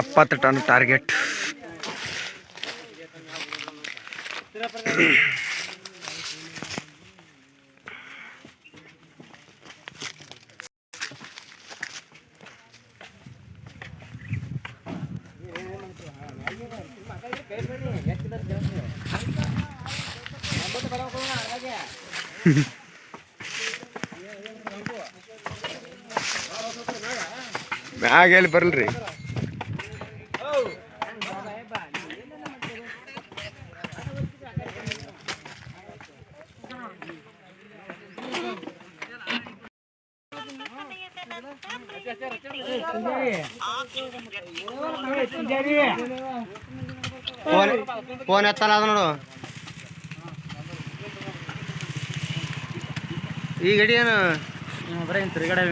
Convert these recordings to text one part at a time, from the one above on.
ಎಪ್ಪತ್ತು ton target. ಮ್ಯಾಗ ಎಲ್ಲಿ ಬರಲ್ರಿ? ಫೋನ್ ಎತ್ತಲ್ಲ ಅದು ನೋಡು. ಈ ಗಡಿ ಏನು? ಬರೀ ತಿರುಗಡೆ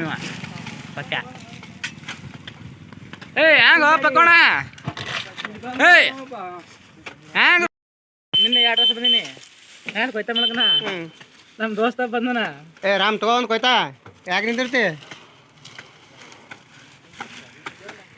ಪಕ್ಕ. ಏಯ್ ಹ್ಯಾಂಗ ಪಕ್ಕೋಣ? ಏಯ್! ಹ್ಯಾಂಗ? ನಿನ್ನೆ ಎರಡು ವರ್ಷ ಬಂದೀನಿ. ಹ್ಯಾಂಗ ಕೊಯ್ತಾ ಮಲಕನ ನಮ್ಮ ದೋಸ್ತ ಬಂದನ. ಏ ರಾಮ್ ತಗೋ ಒಂದು ಕೊಯ್ತಾ? ಯಾಕೆ ನಿಂತಿರ್ತಿ ಏ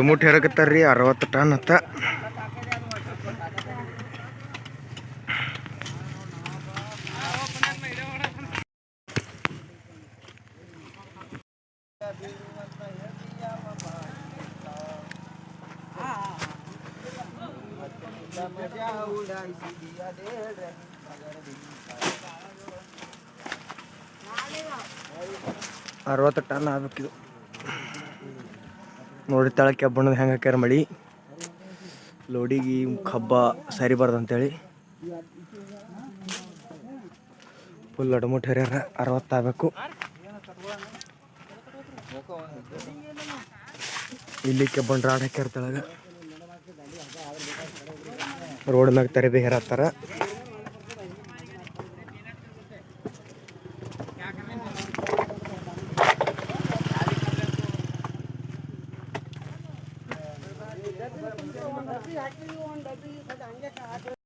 ಅಡ್ಡು ಹೇರಕತ್ತಾರ ರೀ ಅರವತ್ತು ಟನ್ ಅತ್ತ. ಅರವತ್ತು ಟನ್ ಆಗ್ಬೇಕಿದು ನೋಡಿ ಕೆಬ್ಬಣ್ಣದ ಹೆಂಗೆ ಹಾಕ್ಯಾರ ಮಳಿ. ಲೋಡಿಗೆ ಕಬ್ಬ ಸರಿಬಾರ್ದು ಅಂತೇಳಿ ಫುಲ್ ಅಡಮುಟ್ ಹರಿಯಾರ, ಅರವತ್ತು ಆಗ್ಬೇಕು. ಇಲ್ಲಿ ಕೆಬ್ಬಣ್ಣ ರಾಡ್ ಹಾಕ್ಯಾರ ತಳಗ. ರೋಡ್ ಮ್ಯಾಗ ತರಬಿ ಹೇರತ್ತಾರ ಡಬ್ಬಿ ಹಾಕಿದ್ವಿ ಒಂದು ಡಬ್ಬಿ ಮತ್ತೆ ಹಂಗೆ ಹಾಕಿ